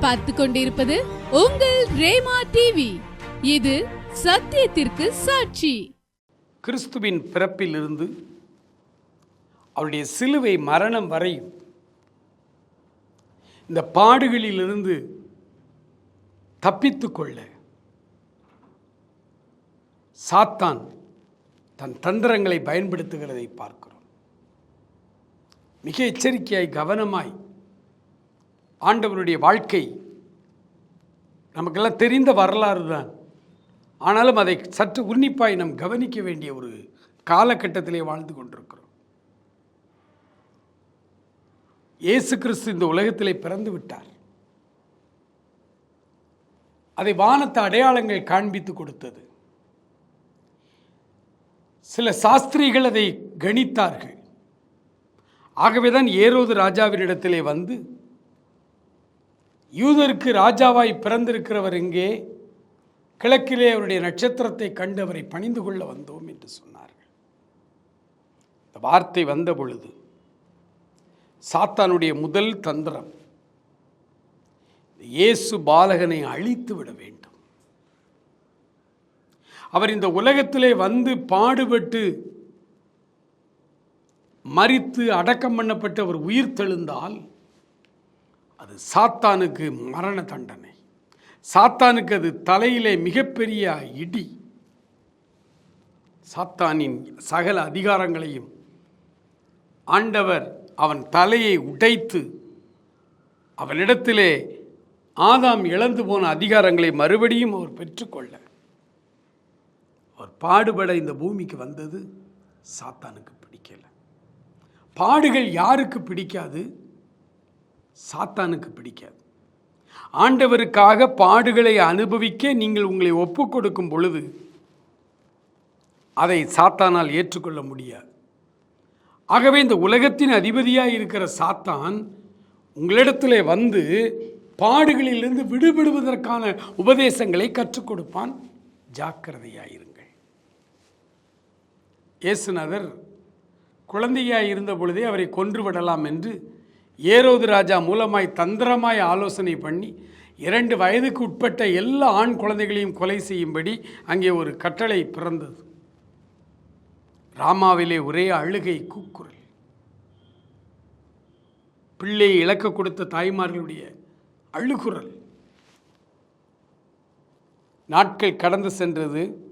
பார்த்து கொண்டிருப்பது உங்கள் ரேமா டிவி இது சத்தியத்திற்கு சாட்சி. கிறிஸ்துவின் பிறப்பிலிருந்து அவருடைய சிலுவை மரணம் வரை இந்த பாடுகளிலிருந்து தப்பித்து கொள்ள சாத்தான் தன் தந்திரங்களை பயன்படுத்துகிறதை பார்க்கிறோம். மிக எச்சரிக்கையாய் கவனமாய் ஆண்டவருடைய வாழ்க்கை நமக்கெல்லாம் தெரிந்த வரலாறு தான். ஆனாலும் அதை சற்று உன்னிப்பாய் நாம் கவனிக்க வேண்டிய ஒரு காலகட்டத்திலே வாழ்ந்து கொண்டிருக்கிறோம். இயேசு கிறிஸ்து இந்த உலகத்திலே பிறந்து விட்டார். அதை வானத்து அடையாளங்கள் காண்பித்து கொடுத்தது. சில சாஸ்திரிகள் அதை கணித்தார்கள். ஆகவேதான் ஏரோது ராஜாவினிடத்திலே வந்து யூதருக்கு ராஜாவாய் பிறந்திருக்கிறவர் இங்கே கிழக்கிலே அவருடைய நட்சத்திரத்தை கண்டு அவரை பணிந்து கொள்ள வந்தோம் என்று சொன்னார்கள். இந்த வார்த்தை வந்த பொழுது சாத்தானுடைய முதல் தந்திரம் இயேசு பாலகனை அழித்து விட வேண்டும். அவர் இந்த உலகத்திலே வந்து பாடுபட்டு மறித்து அடக்கம் பண்ணப்பட்டு அவர் உயிர் தெழுந்தால் அது சாத்தானுக்கு மரண தண்டனை சாத்தானுக்கு அது தலையிலே மிகப்பெரிய இடி. சாத்தானின் சகல அதிகாரங்களையும் ஆண்டவர் அவன் தலையை உடைத்து அவனிடத்திலே ஆதாம் இழந்து போன அதிகாரங்களை மறுபடியும் அவர் பெற்றுக்கொள்ள. அவர் பாடுபட இந்த பூமிக்கு வந்தது சாத்தானுக்கு பிடிக்கலை. பாடுகள் யாருக்கு பிடிக்காது? சாத்தானுக்கு பிடிக்காது. ஆண்டவருக்காக பாடுகளை அனுபவிக்க நீங்கள் உங்களை ஒப்பு கொடுக்கும் பொழுது அதை சாத்தானால் ஏற்றுக்கொள்ள முடியாது. ஆகவே இந்த உலகத்தின் அதிபதியாக இருக்கிற சாத்தான் உங்களிடத்தில் வந்து பாடுகளிலிருந்து விடுபடுவதற்கான உபதேசங்களை கற்றுக் கொடுப்பான். ஜாக்கிரதையாயிருங்கள் இயேசுநாதர் குழந்தையாய் இருந்த பொழுதே அவரை கொன்று விடலாம் என்று ஏரோது ராஜா மூலமாய் தந்திரமாய் ஆலோசனை பண்ணி இரண்டு வயதுக்கு உட்பட்ட எல்லா ஆண் குழந்தைகளையும் கொலை செய்யும்படி அங்கே ஒரு கட்டளை பிறந்தது. ராமாவிலே ஒரே அழுகை கூக்குரல். பிள்ளையை இழக்க கொடுத்த தாய்மார்களுடைய அழுகுரல். நாட்கள் கடந்து சென்றது.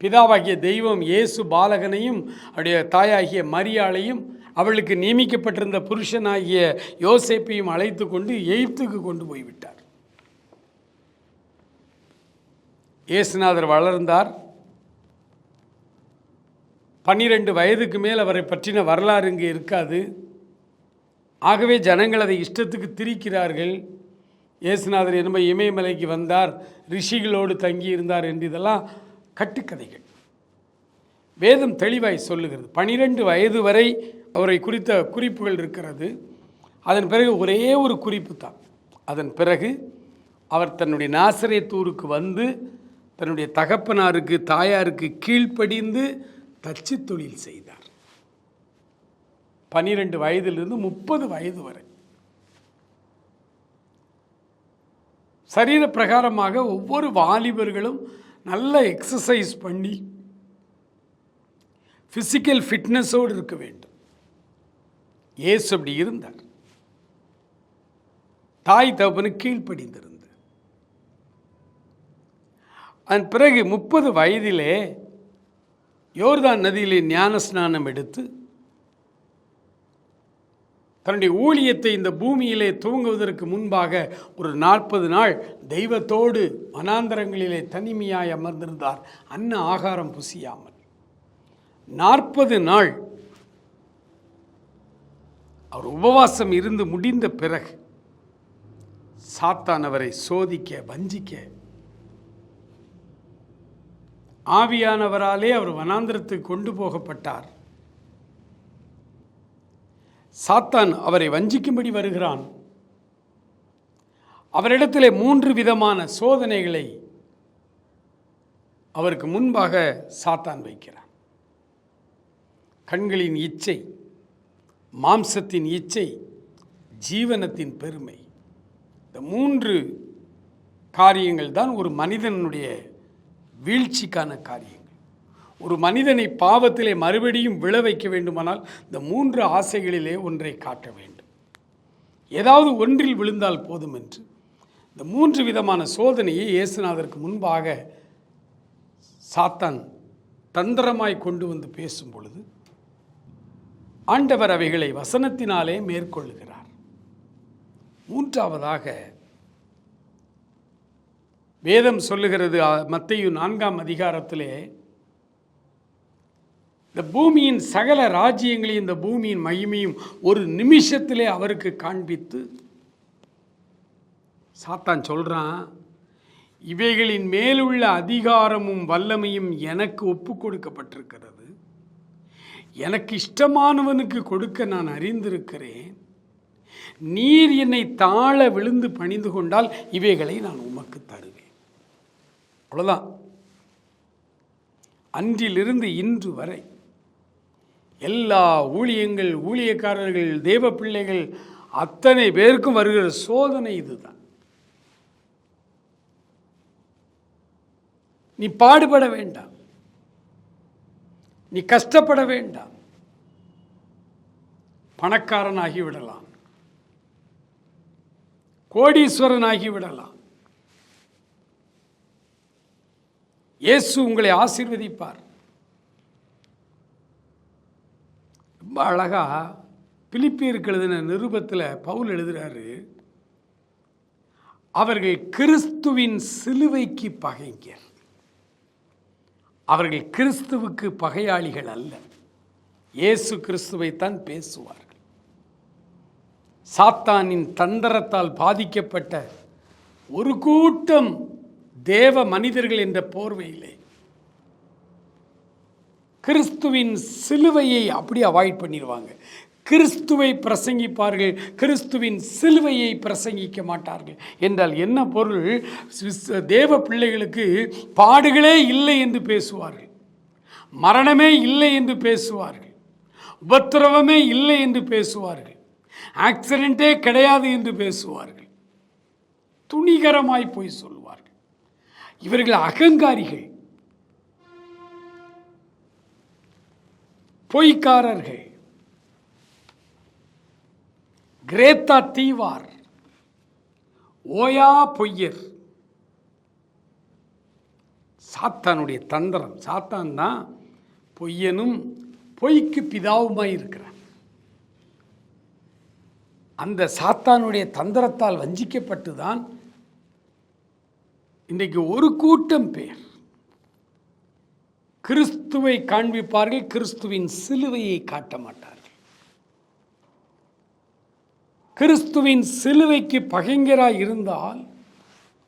பிதாவாகிய தெய்வம் இயேசு பாலகனையும் அவருடைய தாயாகிய மரியாளையும் அவளுக்கு நியமிக்கப்பட்டிருந்த புருஷனாகிய யோசேப்பையும் அழைத்து கொண்டு எய்ப்துக்கு கொண்டு போய்விட்டார். இயேசுநாதர் வளர்ந்தார். பன்னிரெண்டு வயதுக்கு மேல் அவரை பற்றின வரலாறு இங்கே இருக்காது. ஆகவே ஜனங்கள் அதை இஷ்டத்துக்கு திரிக்கிறார்கள். இயேசுநாதர் என்ப இமயமலைக்கு வந்தார். ரிஷிகளோடு தங்கி இருந்தார் என்று இதெல்லாம் கட்டுக்கதைகள். வேதம் தெளிவாய் சொல்லுகிறது. பனிரெண்டு வயது வரை அவரை குறித்த குறிப்புகள் இருக்கிறது. அதன் பிறகு ஒரே ஒரு குறிப்பு தான். அதன் பிறகு அவர் தன்னுடைய நாசரேத்தூருக்கு வந்து தன்னுடைய தகப்பனாருக்கு தாயாருக்கு கீழ்ப்படிந்து தச்சு தொழில் செய்தார். பனிரெண்டு வயதிலிருந்து முப்பது வயது வரை. சரீர பிரகாரமாக ஒவ்வொரு வாலிபர்களும் நல்ல எக்ஸசைஸ் பண்ணி ஃபிசிக்கல் ஃபிட்னஸோடு இருக்க வேண்டும். ஏசு அப்படி இருந்தார். தாய் தகப்பனு கீழ்ப்படிந்திருந்தார் அதன் பிறகு முப்பது வயதிலே யோர்தான் நதியிலே ஞான ஸ்நானம் எடுத்து தன்னுடைய ஊழியத்தை இந்த பூமியிலே துவங்குவதற்கு முன்பாக ஒரு நாற்பது நாள் தெய்வத்தோடு வனாந்தரங்களிலே தனிமையாய் அமர்ந்திருந்தார். அன்ன ஆகாரம் புசியாமல். நாற்பது நாள் அவர் உபவாசம் இருந்து முடிந்த பிறகு சாத்தான் அவரை சோதிக்க வஞ்சிக்க. ஆவியானவராலே அவர் வனாந்திரத்துக்கு கொண்டு போகப்பட்டார். சாத்தான் அவரை வஞ்சிக்கும்படி வருகிறான். அவரிடத்திலே மூன்று விதமான சோதனைகளை அவருக்கு முன்பாக சாத்தான் வைக்கிறான் கண்களின் இச்சை மாம்சத்தின் இச்சை ஜீவனத்தின் பெருமை. இந்த மூன்று காரியங்கள் தான் ஒரு மனிதனுடைய வீழ்ச்சிக்கான காரியங்கள். ஒரு மனிதனை பாவத்திலே மறுபடியும் விழ வைக்க வேண்டுமானால் இந்த மூன்று ஆசைகளிலே ஒன்றை காட்ட வேண்டும். ஏதாவது ஒன்றில் விழுந்தால் போதும் என்று. இந்த மூன்று விதமான சோதனையை இயேசுநாதருக்கு முன்பாக சாத்தான் தந்திரமாய் கொண்டு வந்து பேசும் பொழுது ஆண்டவர் அவைகளை வசனத்தினாலே மேற்கொள்ளுகிறார் மூன்றாவதாக வேதம் சொல்லுகிறது மத்தையு நான்காம் அதிகாரத்திலே இந்த பூமியின் சகல ராஜ்யங்களையும் இந்த பூமியின் மகிமையும் ஒரு நிமிஷத்திலே அவருக்கு காண்பித்து சாத்தான் சொல்கிறான் இவைகளின் மேலுள்ள அதிகாரமும் வல்லமையும் எனக்கு ஒப்பு கொடுக்கப்பட்டிருக்கிறது. எனக்கு இஷ்டமானவனுக்கு கொடுக்க நான் அறிந்திருக்கிறேன். நீர் என்னை தாழ விழுந்து பணிந்து கொண்டால் இவைகளை நான் உமக்கு தருவேன். அவ்வளோதான் அன்றிலிருந்து இன்று வரை எல்லா ஊழியங்கள் ஊழியக்காரர்கள் தேவ பிள்ளைகள் அத்தனை பேருக்கும் வருகிற சோதனை இதுதான். நீ பாடுபட வேண்டாம். நீ கஷ்டப்பட வேண்டாம். பணக்காரனாகி விடலாம் கோடீஸ்வரனாகி விடலாம் இயேசு உங்களை ஆசீர்வதிப்பார். ரொம்ப அழகா பிலிப்பியருக்கு எழுதின நிருபத்தில் பவுல் எழுதுகிறாரு அவர்கள் கிறிஸ்துவின் சிலுவைக்கு பகைஞர். அவர்கள் கிறிஸ்துவுக்கு பகையாளிகள் அல்ல. இயேசு கிறிஸ்துவைத்தான் பேசுவார்கள். சாத்தானின் தந்திரத்தால் பாதிக்கப்பட்ட ஒரு கூட்டம் தேவ மனிதர்கள் என்ற போர்வையிலே கிறிஸ்துவின் சிலுவையை அப்படி அவாய்ட் பண்ணிடுவாங்க. கிறிஸ்துவை பிரசங்கிப்பார்கள் கிறிஸ்துவின் சிலுவையை பிரசங்கிக்க மாட்டார்கள். என்றால் என்ன பொருள்? தேவ பிள்ளைகளுக்கு பாடுகளே இல்லை என்று பேசுவார்கள். மரணமே இல்லை என்று பேசுவார்கள். உபத்திரவமே இல்லை என்று பேசுவார்கள். ஆக்சிடென்ட்டே கிடையாது என்று பேசுவார்கள். துணிகரமாய் போய் சொல்வார்கள் இவர்கள் அகங்காரிகள். பொய்க்காரர்கள். கிரேத்தா தீவார். ஓயா பொய்யர். சாத்தானுடைய தந்திரம். சாத்தான் தான் பொய்யனும் பொய்க்கு பிதாவுமாய் இருக்கிறான். அந்த சாத்தானுடைய தந்திரத்தால் வஞ்சிக்கப்பட்டு தான் இன்றைக்கு ஒரு கூட்டம் பேர். கிறிஸ்துவை காண்பிப்பார்கள் கிறிஸ்துவின் சிலுவையை காட்ட மாட்டார் கிறிஸ்துவின் சிலுவைக்கு பகைஞராய் இருந்தால்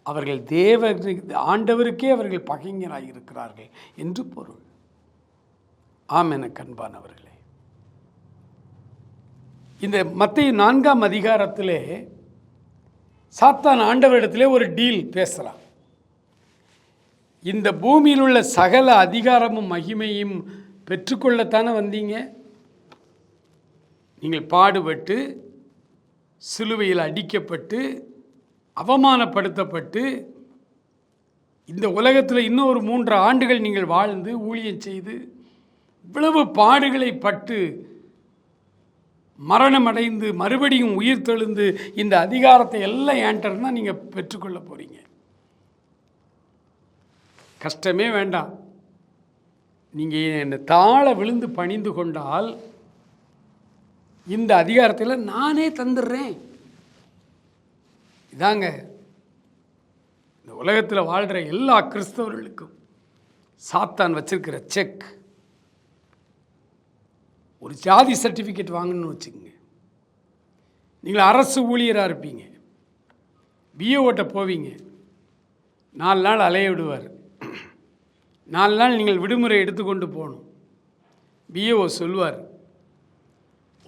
அவர்கள் தேவ ஆண்டவருக்கே அவர்கள் பகைஞராய் இருக்கிறார்கள் என்று பொருள். ஆம் என கண்பானவர்களே. இந்த மத்திய நான்காம் அதிகாரத்திலே சாத்தான் ஆண்டவரிடத்திலே ஒரு டீல் பேசுகிறான் இந்த பூமியில் உள்ள சகல அதிகாரமும் மகிமையும் பெற்றுக்கொள்ளத்தானே வந்தீங்க? நீங்கள் பாடுபட்டு சிலுவையில் அடிக்கப்பட்டு அவமானப்படுத்தப்பட்டு இந்த உலகத்தில் இன்னும் ஒரு மூன்று ஆண்டுகள் நீங்கள் வாழ்ந்து ஊழியம் செய்து இவ்வளவு பாடுகளை பட்டு மரணமடைந்து மறுபடியும் உயிர் தெழுந்து இந்த அதிகாரத்தை எல்லாம் ஏன்டர்னா நீங்கள் பெற்றுக்கொள்ள போகிறீங்க கஷ்டமே வேண்டாம். நீங்கள் என்னை தாழ விழுந்து பணிந்து கொண்டால் இந்த அதிகாரத்தில் நானே தந்துடுறேன். இதாங்க இந்த உலகத்தில் வாழ்கிற எல்லா கிறிஸ்தவர்களுக்கும் சாத்தான் வச்சிருக்கிற செக். ஒரு ஜாதி சர்டிஃபிகேட் வாங்கணும்னு வச்சுக்கோங்க. நீங்கள் அரசு ஊழியராக இருப்பீங்க. பிஏஓட்ட போவீங்க. நாலு நாள் அலைய விடுவார். நாலு நாள் நீங்கள் விடுமுறை எடுத்துக்கொண்டு போகணும். பிஏஓ சொல்லுவார்.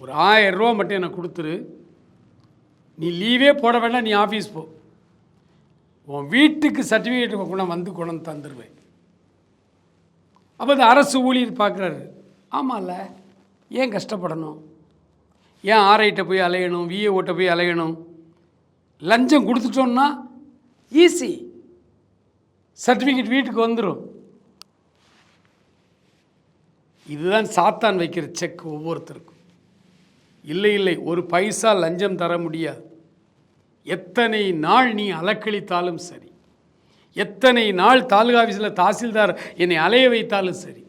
ஒரு ஆயிரம் ரூபா மட்டும் எனக்கு கொடுத்துரு. நீ லீவே போட வேண்டாம் நீ ஆஃபீஸ் போ. உன் வீட்டுக்கு சர்டிஃபிகேட் கொண்டு வந்து கொண்டு தந்துடுவேன் அப்போ இந்த அரசு ஊழியர் பார்க்குறாரு ஆமாம்ல ஏன் கஷ்டப்படணும்? ஏன் ஆர்ஐட்ட போய் அலையணும் விஏஓட்ட போய் அலையணும்? லஞ்சம் கொடுத்துட்டோம்னா ஈஸி சர்டிஃபிகேட் வீட்டுக்கு வந்துடும் இதுதான் சாத்தான் வைக்கிற செக் ஒவ்வொருத்தருக்கும். இல்லை இல்லை ஒரு பைசா லஞ்சம் தர முடியாது. எத்தனை நாள் நீ அலக்களித்தாலும் சரி. எத்தனை நாள் தாலுகா ஆஃபீஸில் தாசில்தார் என்னை அலைய வைத்தாலும் சரி.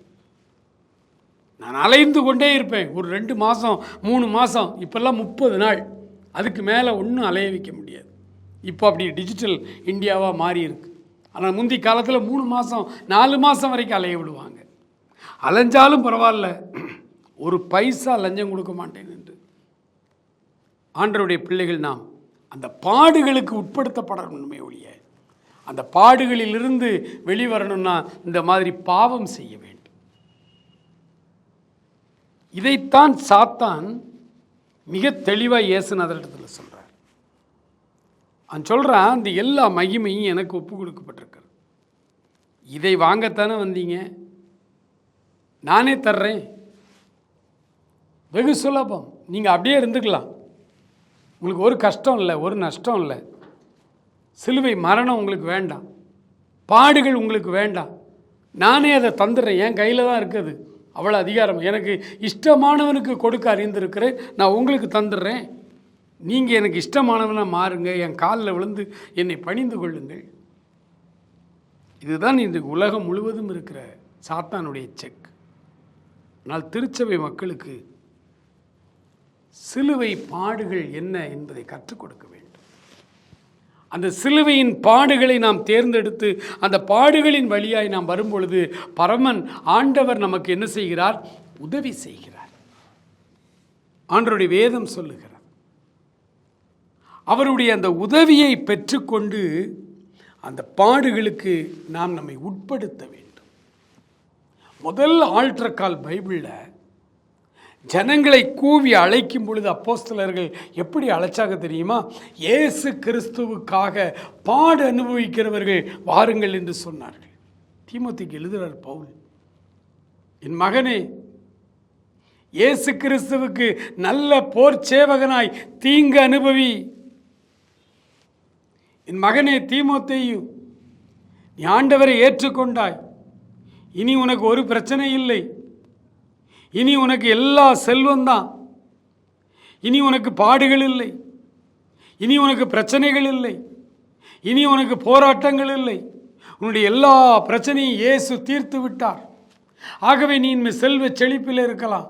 நான் அலைந்து கொண்டே இருப்பேன். ஒரு ரெண்டு மாதம் மூணு மாதம் இப்போல்லாம் முப்பது நாள். அதுக்கு மேலே ஒன்றும் அலைய வைக்க முடியாது. இப்போ அப்படி டிஜிட்டல் இந்தியாவாக மாறி இருக்கு. ஆனால் முந்தி காலத்தில் மூணு மாதம் நாலு மாதம் வரைக்கும் அலைய விடுவாங்க. அலைஞ்சாலும் பரவாயில்ல. ஒரு பைசா லஞ்சம் கொடுக்க மாட்டேன் என்று. ஆண்டருடைய பிள்ளைகள் நாம் அந்த பாடுகளுக்கு உட்படுத்தப்படணுமே ஒழிய அந்த பாடுகளிலிருந்து வெளிவரணும்னா இந்த மாதிரி பாவம் செய்ய வேண்டும். இதைத்தான் சாத்தான் மிக தெளிவாக இயேசுநாதரிடத்தில் சொல்கிறார் அவன் சொல்கிறான் இந்த எல்லா மகிமையும் எனக்கு ஒப்பு கொடுக்கப்பட்டிருக்கிறது. இதை வாங்கத்தானே வந்தீங்க? நானே தர்றேன். வெகு சுலபம். நீங்கள் அப்படியே இருந்துக்கலாம். உங்களுக்கு ஒரு கஷ்டம் இல்லை ஒரு நஷ்டம் இல்லை. சிலுவை மரணம் உங்களுக்கு வேண்டாம். பாடுகள் உங்களுக்கு வேண்டாம். நானே அதை தந்துடுறேன். என் கையில் தான் இருக்குது. அவ்வளோ அதிகாரம். எனக்கு இஷ்டமானவனுக்கு கொடுக்க அறிந்திருக்கிறேன். நான் உங்களுக்கு தந்துடுறேன். நீங்கள் எனக்கு இஷ்டமானவனாக மாறுங்க. என் காலில் விழுந்து என்னை பணிந்து கொள்ளுங்கள். இதுதான் இந்த உலகம் முழுவதும் இருக்கிற சாத்தானுடைய செக். ஆனால் திருச்சபை மக்களுக்கு சிலுவை பாடுகள் என்ன என்பதை கற்றுக் கொடுக்க வேண்டும். அந்த சிலுவையின் பாடுகளை நாம் தேர்ந்தெடுத்து அந்த பாடுகளின் வழியாய் நாம் வரும்பொழுது பரமன் ஆண்டவர் நமக்கு என்ன செய்கிறார்? உதவி செய்கிறார். ஆண்டருடைய வேதம் சொல்லுகிறார் அவருடைய அந்த உதவியை பெற்றுக்கொண்டு அந்த பாடுகளுக்கு நாம் நம்மை உட்படுத்த வேண்டும். முதல் ஆல்ட்ரக்கால் பைபிளில் ஜனங்களை கூவி அழைக்கும் பொழுது அப்போஸ்தலர்கள் எப்படி அழைச்சாங்க தெரியுமா? இயேசு கிறிஸ்துவுக்காக பாடு அனுபவிக்கிறவர்கள் வாருங்கள் என்று சொன்னார்கள். தீமோத்திக்கு எழுதுகிறார் பவுல். என் மகனே இயேசு கிறிஸ்துவுக்கு நல்ல போர் சேவகனாய் தீங்கு அனுபவி. என் மகனே தீமோத்தையும் நீ ஆண்டவரை ஏற்றுக்கொண்டாய். இனி உனக்கு ஒரு பிரச்சனை இல்லை. இனி உனக்கு எல்லா செல்வம்தான். இனி உனக்கு பாடுகள் இல்லை. இனி உனக்கு பிரச்சனைகள் இல்லை. இனி உனக்கு போராட்டங்கள் இல்லை. உன்னுடைய எல்லா பிரச்சனையும் இயேசு தீர்த்து விட்டார். ஆகவே நீ இனிமேல் செல்வ செழிப்பில் இருக்கலாம்.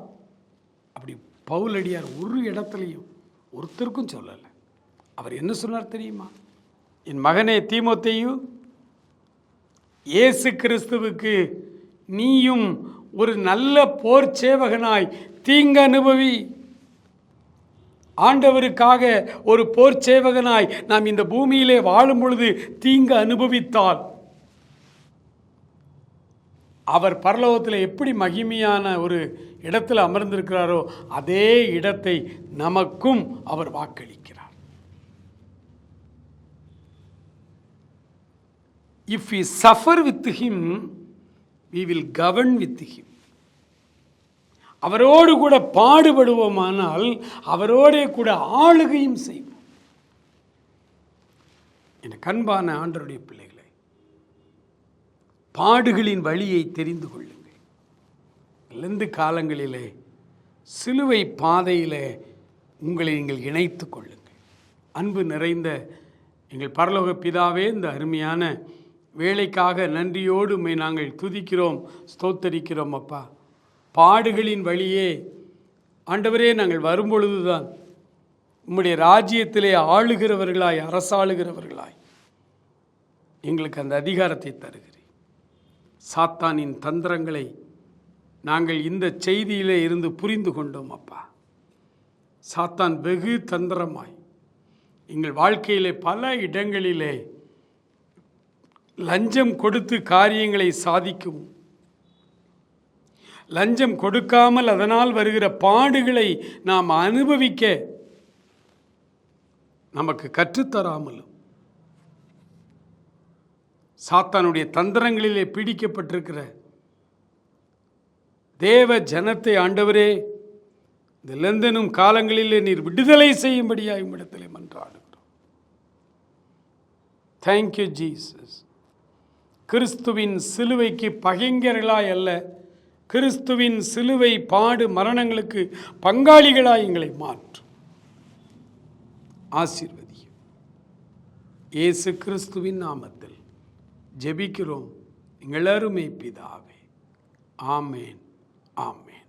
அப்படி பவுலடியார் ஒரு இடத்துலையும் ஒருத்தருக்கும் சொல்லலை. அவர் என்ன சொன்னார் தெரியுமா? என் மகனே தீமோத்தேயு இயேசு கிறிஸ்துவுக்கு நீயும் ஒரு நல்ல போர் சேவகனாய் தீங்கு அனுபவி. ஆண்டவருக்காக ஒரு போர் சேவகனாய் நாம் இந்த பூமியிலே வாழும் பொழுது தீங்கு அனுபவித்தால். அவர் பரலோகத்தில் எப்படி மகிமையான ஒரு இடத்தில் அமர்ந்திருக்கிறாரோ அதே இடத்தை நமக்கும் அவர் வாக்களிக்கிறார். If you suffer with him we will govern with him அவரோடு கூட பாடுபடுவோமானால் அவரோடே கூட ஆளுகையும் செய்வோம். என் கண்பான ஆண்டருடைய பிள்ளைகளை பாடுகளின் வழியை தெரிந்து கொள்ளுங்கள். இழந்து காலங்களிலே சிலுவை பாதையிலே உங்களை நீங்கள் இணைத்து கொள்ளுங்கள். அன்பு நிறைந்த எங்கள் பரலோக பிதாவே இந்த அருமையான வேலைக்காக நன்றியோடு உண்மை நாங்கள் துதிக்கிறோம் ஸ்தோத்தரிக்கிறோம் அப்பா. பாடுகளின் வழியே ஆண்டவரே நாங்கள் வரும்பொழுதுதான் உம்முடைய ராஜ்யத்திலே ஆளுகிறவர்களாய் அரசாளுகிறவர்களாய். எங்களுக்கு அந்த அதிகாரத்தை தருகிறேன் சாத்தானின் தந்திரங்களை நாங்கள் இந்த செய்தியிலே இருந்து புரிந்து கொண்டோம் அப்பா. சாத்தான் வெகு தந்திரமாய் எங்கள் வாழ்க்கையிலே பல இடங்களிலே லஞ்சம் கொடுத்து காரியங்களை சாதிக்கவும் லஞ்சம் கொடுக்காமல் அதனால் வருகிற பாடுகளை நாம் அனுபவிக்க நமக்கு கற்றுத்தராமலும் சாத்தானுடைய தந்திரங்களிலே பிடிக்கப்பட்டிருக்கிற தேவ ஜனத்தை ஆண்டவரே இந்த லெந்தனும் காலங்களிலே நீர் விடுதலை செய்யும்படியாக இடத்திலே மன்றாடுகிறோம். தேங்க்யூ ஜீசஸ் கிறிஸ்துவின் சிலுவைக்கு பகைஞர்களாய் அல்ல. கிறிஸ்துவின் சிலுவை பாடு மரணங்களுக்கு பங்காளிகளாய் எங்களை மாற்றும் ஆசீர்வதியும். இயேசு கிறிஸ்துவின் நாமத்தில் ஜெபிக்கிறோம். எங்களருமை பிதாவே. ஆமேன். ஆமேன்.